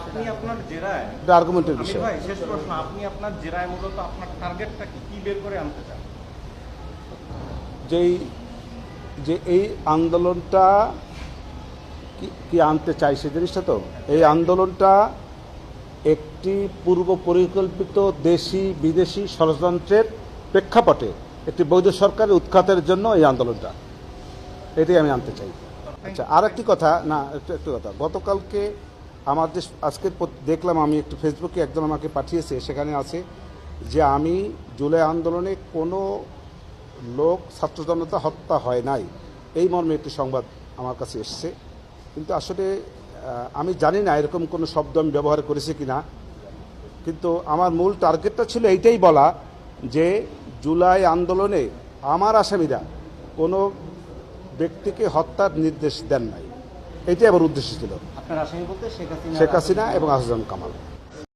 আপনি আপনার জেরায় এটা আর্গুমেন্টের বিষয়। ভাই শেষ প্রশ্ন আপনি আপনার জেরায় মূলত আপনার টার্গেটটা কি? কি বের করে আনতে চান? যেই যে এই আন্দোলনটা কি কি আনতে চাই সে জিনিসটা তো? এই আন্দোলনটা একটি পূর্ব পরিকল্পিত দেশি বিদেশি ষড়যন্ত্রের প্রেক্ষাপটে একটি বৈধ সরকারের উৎখাতের জন্য এই আন্দোলনটা। এটাই আমি আনতে চাই। আচ্ছা আর একটি কথা না একটু একটু কথা। গতকালকে আমার যে আজকে দেখলাম আমি একটু ফেসবুকে একজন আমাকে পাঠিয়েছে, সেখানে আছে যে আমি জুলাই আন্দোলনে কোনো লোক, ছাত্র জনতা হত্যা হয় নাই। এই মর্মে একটি সংবাদ আমার কাছে এসছে। কিন্তু আসলে আমি জানি না এরকম কোনো শব্দ আমি ব্যবহার করেছি কি না কিন্তু আমার মূল টার্গেটটা ছিল এইটাই বলা যে জুলাই আন্দোলনে আমার আসামিরা কোনো ব্যক্তিকে হত্যার নির্দেশ দেন নাই। এটাই আবার উদ্দেশ্য ছিল। শেখ হাসিনা এবং আসজন কামাল।